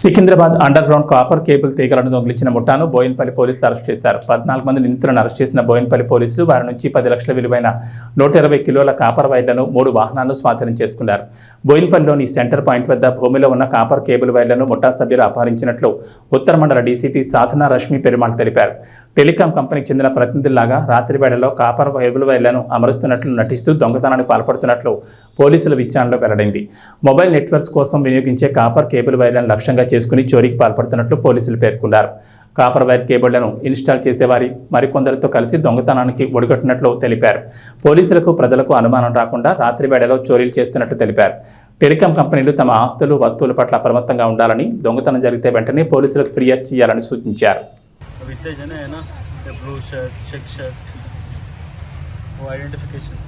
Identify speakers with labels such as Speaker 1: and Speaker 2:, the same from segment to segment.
Speaker 1: Secunderabad underground copper cable తీగలను దొంగిలించిన ముఠాను బోయిన్పల్లి పోలీసులు అరెస్ట్ చేశారు. పద్నాలుగు మంది నిందితులను అరెస్ట్ చేసిన బోయిన్పల్లి పోలీసులు వారి నుంచి పది లక్షల విలువైన నూట ఇరవై కిలోల కాపర్ వైర్లను మూడు వాహనాలను స్వాధీనం చేసుకున్నారు. బోయిన్పల్లిలోని సెంటర్ పాయింట్ వద్ద భూమిలో ఉన్న కాపర్ కేబుల్ వైర్లను ముఠా సభ్యులు అపహరించినట్లు ఉత్తర మండల డీసీపీ సాధన రష్మి పెరుమాళ్ తెలిపారు. టెలికాం కంపెనీకి చెందిన ప్రతినిధుల్లాగా రాత్రి వేళలో కాపర్ కేబుల్ వైర్లను అమరుస్తున్నట్లు నటిస్తూ దొంగతనాన్ని పాల్పడుతున్నట్లు పోలీసుల విచారణలో వెల్లడైంది. మొబైల్ నెట్వర్క్స్ కోసం వినియోగించే కాపర్ కేబుల్ వైర్లను లక్ష్యంగా చేసుకుని చోరీకి పాల్పడుతున్నట్లు పోలీసులు పేర్కొన్నారు. కాపర్ వైర్ కేబుళ్ళను ఇన్స్టాల్ చేసేవారి మరికొందరితో కలిసి దొంగతనానికి ఒడిగట్టినట్లు తెలిపారు. పోలీసులకు ప్రజలకు అనుమానం రాకుండా రాత్రి వేళలో చోరీలు చేస్తున్నట్లు తెలిపారు. టెలికాం కంపెనీలు తమ ఆస్తులు వస్తువుల పట్ల అప్రమత్తంగా ఉండాలని దొంగతనం జరిగితే వెంటనే పోలీసులకు ఫిర్యాదు చేయాలని సూచించారు.
Speaker 2: ఐడెంటిఫికేషన్.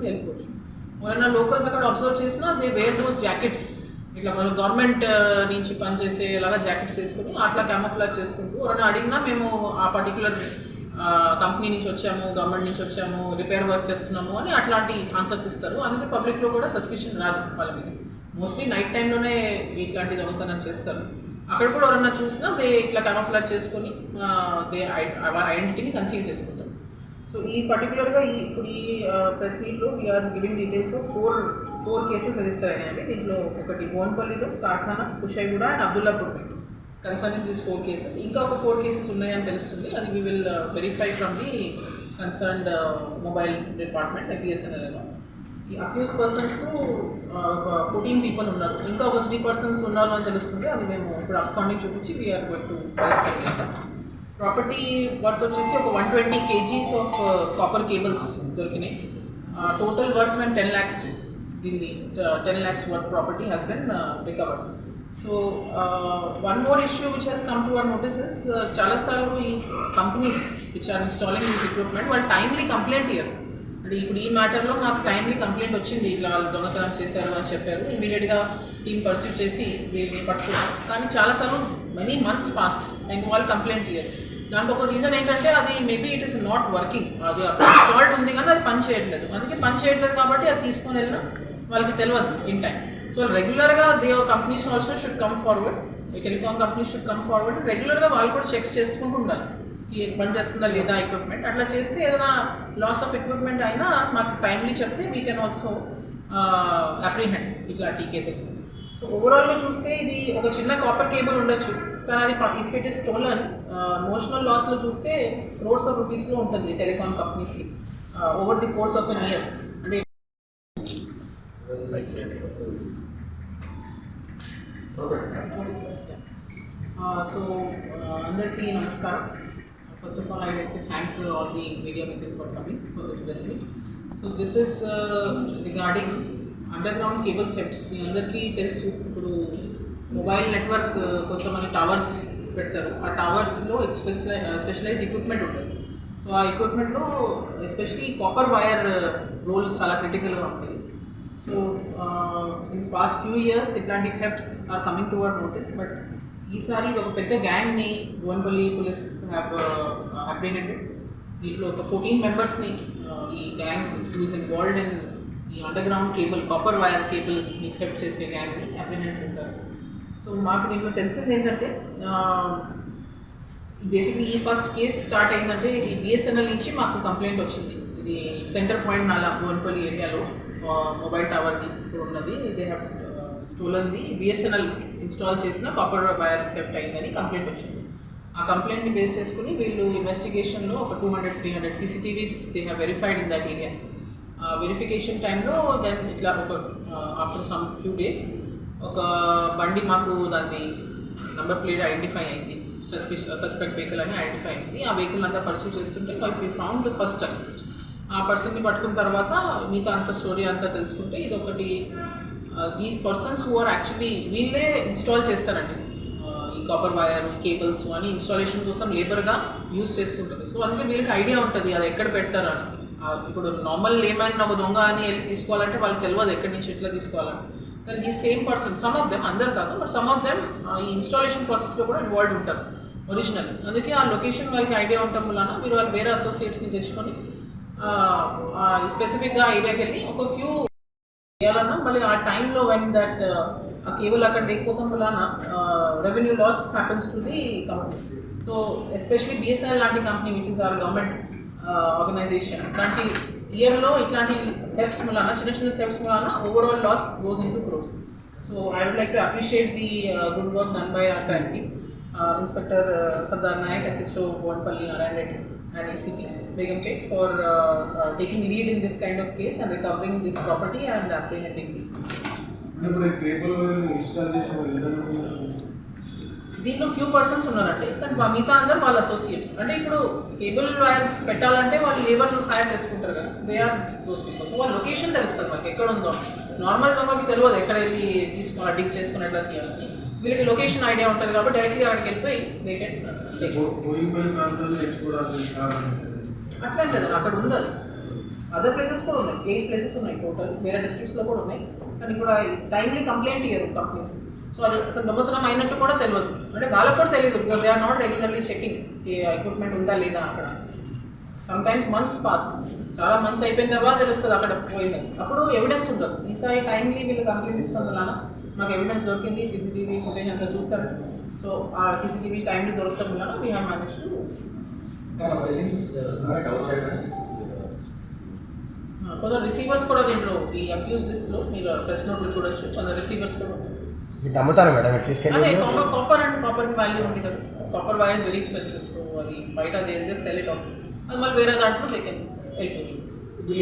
Speaker 3: తీసుకుని వెళ్ళిపోవచ్చు. ఎవరైనా లోకల్స్ అక్కడ అబ్జర్వ్ చేసినా దే వేర్ దోస్ జాకెట్స్ ఇట్లా మనం గవర్నమెంట్ నుంచి పనిచేసే ఇలాగా జాకెట్స్ వేసుకుని అట్లా క్యామోఫ్లాజ్ చేసుకుంటూ ఎవరైనా అడిగినా మేము ఆ పర్టికులర్ కంపెనీ నుంచి వచ్చాము గవర్నమెంట్ నుంచి వచ్చాము రిపేర్ వర్క్ చేస్తున్నాము అని అట్లాంటి ఆన్సర్స్ ఇస్తారు. అందుకే పబ్లిక్లో కూడా సస్పిషన్ రాదు వాళ్ళ మీద. మోస్ట్లీ నైట్ టైంలోనే ఇట్లాంటి దొంగతనం చేస్తారు. అక్కడ కూడా ఎవరన్నా చూసినా దే ఇట్లా క్యామోఫ్లాజ్ చేసుకొని దే ఐడెంటిటీని కన్సీల్ చేసుకుంటారు సో ఈ పర్టికులర్గా ఈ ఇప్పుడు ఈ ప్రెస్ మీట్లో we are giving details four four cases register అయినాయండి దీంట్లో ఒకటి బోన్పల్లిలో Karkhana Kushaiguda and Abdullapur concerning these four cases ఇంకా ఒక ఫోర్ కేసెస్ ఉన్నాయని తెలుస్తుంది. అది we will verify from the concerned mobile department బిఎస్ఎన్ఎల్లో ఈ అక్యూజ్ పర్సన్స్ ఫోర్టీన్ పీపుల్ ఉన్నారు. ఇంకా ఒక త్రీ పర్సన్స్ ఉన్నారు అని తెలుస్తుంది. అది మేము ఇప్పుడు అబ్స్కాండింగ్ చూపించి we are going to property worth వచ్చేసి ఒక one twenty kgs of copper cables దొరికినాయి. టోటల్ వర్త్ మేము టెన్ ల్యాక్స్ దీన్ని ten lakhs worth property has been recovered so one more issue which has come to our notices చాలాసార్లు ఈ companies which are installing this equipment వాళ్ళు timely complaint ఇయ్యరు. ఇప్పుడు ఇప్పుడు ఈ మ్యాటర్లో నాకు టైంలీ కంప్లైంట్ వచ్చింది. ఇట్లా వాళ్ళు దొంగతనం చేశారు అని చెప్పారు. ఇమీడియట్గా టీం పర్సూ చేసి వీళ్ళని పట్టుకున్నాం కానీ చాలాసార్లు మెనీ మంత్స్ పాస్ అండ్ వాళ్ళు కంప్లైంట్ ఇయ్యారు. దానికి ఒక రీజన్ ఏంటంటే అది maybe it is not working అది ఫాల్ట్ ఉంది కానీ అది పని చేయట్లేదు. అందుకే పని చేయట్లేదు కాబట్టి అది తీసుకొని వెళ్ళినా వాళ్ళకి తెలియదు ఇన్ టైం సో రెగ్యులర్గా they companies also should come forward ఈ telecom companies should come forward రెగ్యులర్గా వాళ్ళు కూడా చెక్స్ చేసుకుంటూ ఉండాలి. ఈ పని చేస్తుందా లేదా ఎక్విప్మెంట్ అట్లా చేస్తే ఏదైనా లాస్ ఆఫ్ ఎక్విప్మెంట్ అయినా మాకు టైమ్లీ చెప్తే వీ కెన్ ఆల్సో అప్రిహెండ్ ఇట్లాంటి కేసెస్. సో ఓవరాల్గా చూస్తే ఇది ఒక చిన్న కాపర్ కేబుల్ ఉండొచ్చు. కానీ అది if it is stolen notional లాస్లో చూస్తే క్రోర్స్ ఆఫ్ రూపీస్లో ఉంటుంది టెలికామ్ కంపెనీస్కి over the course of an year అంటే సో అందరికీ నమస్కారం. First of all I like to thank all the media మిత్రులు for coming for this press so this is regarding underground cable thefts మీ అందరికీ తెలుసు ఇప్పుడు మొబైల్ నెట్వర్క్ uh, కోసం అని towers పెడతారు. ఆ టవర్స్లో స్పెషలై స్పెషలైజ్ ఎక్విప్మెంట్ ఉంటుంది. సో ఆ ఎక్విప్మెంట్లో ఎస్పెషలీ కాపర్ వైర్ రోల్ చాలా క్రిటికల్గా ఉంటుంది సిన్స్ పాస్ట్ ఫ్యూ ఇయర్స్ ఇట్లాంటి thefts are coming toward notice but ఈసారి ఇది ఒక పెద్ద గ్యాంగ్ని గోన్పల్లి పోలీస్ హ్యావ్ అప్రిహెండెడ్ దీంట్లో ఒక ఫోర్టీన్ మెంబర్స్ని uh, ఈ గ్యాంగ్ హూస్ ఇన్వాల్వ్డ్ ఇన్ ఈ underground cable copper wire కేబుల్స్ని థెఫ్ట్ చేసే గ్యాంగ్ని అప్రిహెండ్ చేశారు. సో మాకు దీంట్లో తెలిసింది ఏంటంటే uh, బేసిక్లీ ఈ ఫస్ట్ కేస్ స్టార్ట్ అయిందంటే ఈ బిఎస్ఎన్ఎల్ నుంచి మాకు కంప్లైంట్ వచ్చింది. ఇది సెంటర్ పాయింట్ నాలా భువన్పల్లి ఏరియాలో మొబైల్ టవర్ది ఇప్పుడు ఉన్నది. దే హ్యావ్ స్టోలన్ది బిఎస్ఎన్ఎల్ ఇన్స్టాల్ చేసిన కాపర్ వైర్ థెఫ్ట్ అయిందని కంప్లైంట్ వచ్చింది. ఆ కంప్లైంట్ని బేస్ చేసుకుని వీళ్ళు ఇన్వెస్టిగేషన్లో ఒక two hundred three hundred CCTVs they have verified in that area verification టైంలో దెన్ ఇట్లా ఒక ఆఫ్టర్ సమ్ ఫ్యూ డేస్ ఒక బండి మాకు దాన్ని నెంబర్ ప్లేట్ ఐడెంటిఫై అయింది. సస్పిష్ సస్పెక్ట్ వెహికల్ అని ఐడెంటిఫై అయింది. ఆ వెహికల్ అంతా పర్సూ చేస్తుంటే we found the first arrest ఆ పర్సన్ని పట్టుకున్న తర్వాత మీతో అంత స్టోరీ అంతా తెలుసుకుంటే ఇది ఒకటి these persons who are actually వీళ్ళే ఇన్స్టాల్ చేస్తారండి. ఈ కాపర్ వైర్ కేబుల్స్ అని ఇన్స్టాలేషన్ కోసం లేబర్గా యూస్ చేసుకుంటారు. సో అందుకే వీళ్ళకి ఐడియా ఉంటుంది అది ఎక్కడ పెడతారు అని. ఇప్పుడు నార్మల్ లేమన్ ఒక దొంగ అని వెళ్ళి తీసుకోవాలంటే వాళ్ళకి తెలియదు ఎక్కడి నుంచి ఎట్లా తీసుకోవాలని. కానీ ఈ same person some of them అందరు కాదు బట్ సమ్ ఆఫ్ దెమ్ ఈ ఇన్స్టాలేషన్ ప్రాసెస్లో కూడా ఇన్వాల్వ్ ఉంటారు ఒరిజినల్ అందుకే ఆ లొకేషన్ వాళ్ళకి ఐడియా ఉండటం వలన మీరు వాళ్ళు వేరే అసోసియేట్స్ని తెచ్చుకొని స్పెసిఫిక్గా ఏరియాకి వెళ్ళి ఒక ఫ్యూ చేయాలన్నా మళ్ళీ ఆ టైంలో వెన్ దట్ ఆ కేబుల్ అక్కడ లేకపోతాం వలన revenue loss happens to the company so especially BSNL లాంటి company which is our government organisation ఇట్లాంటి ఇయర్లో ఇట్లాంటి థెప్స్ మూలాన చిన్న చిన్న థెప్స్ మూలాన overall loss goes into crores so I would like to appreciate the good work done by our crime team inspector Sardar Nayak SHO Bonpalli Narayana Reddy and ACP Begum Kate for uh, uh, taking lead in this kind of case and recovering this property and apprehending the.
Speaker 4: ఇప్పుడు ఈ cable install చేసిన వాళ్ళు ఎంతమంది ఉన్నారు?
Speaker 3: దీంట్లో few persons ఉన్నారండి. కానీ మిగతా అందరు వాళ్ళ అసోసియేట్స్ అంటే ఇప్పుడు కేబుల్ వైర్ పెట్టాలంటే వాళ్ళు లేబర్ హైర్ చేసుకుంటారు కదా. They are those people so వాళ్ళ లొకేషన్ తెలుస్తుంది మనకి ఎక్కడ ఉందో. నార్మల్ దొంగకి తెలియదు ఎక్కడ వెళ్ళి తీసుకోవాలి డిగ్ చేసుకుని ఎట్లా తీయాలని. వీళ్ళకి లొకేషన్ ఐడియా ఉంటుంది కాబట్టి డైరెక్ట్లీ అక్కడికి వెళ్ళిపోయి
Speaker 4: ఏంటి?
Speaker 3: అట్లా లేదు అక్కడ ఉంది అది అదర్ ప్లేసెస్ కూడా ఉన్నాయి. ఎయిట్ ప్లేసెస్ ఉన్నాయి టోటల్ వేరే డిస్ట్రిక్ట్స్లో కూడా ఉన్నాయి. కానీ ఇప్పుడు టైమ్లీ కంప్లైంట్ ఇయ్యరు కంపెనీస్ సో అది అసలు దొంగతనం అయినట్టు కూడా తెలియదు. అంటే వాళ్ళకి కూడా తెలియదు. They are not regularly checking equipment ఉందా లేదా అక్కడ. సమ్ టైమ్స్ మంత్స్ పాస్ చాలా మంత్స్ అయిపోయిన తర్వాత తెలుస్తుంది అక్కడ పోయిందని. అప్పుడు ఎవిడెన్స్ ఉండదు ఈసారి టైమ్లీ వీళ్ళు కంప్లైంట్ ఇస్తాం వల్ల మాకు ఎవిడెన్స్ దొరికింది సీసీటీవీ ఫుటేజ్ అంతా చూసారు సో ఆ సీసీటీవీ టైంలీ దొరకడం వల్ల వీ హ్యావ్ మేనేజ్ టు కొందరు రిసీవర్స్ కూడా దీంట్లో ఈ అక్యూస్ లిస్ట్లో మీరు ప్రెస్ నోట్లో చూడొచ్చు. కొందరు రిసీవర్స్ కూడా
Speaker 5: అమ్ముతారా మేడం
Speaker 3: అదే కాపర్ అండ్ కాపర్ వాల్యూ ఉంది కదా. Copper wire is very expensive so అది బయట they just sell it off అది మళ్ళీ వేరే దాంట్లో దే కెన్ వెళ్ళిపోతుంది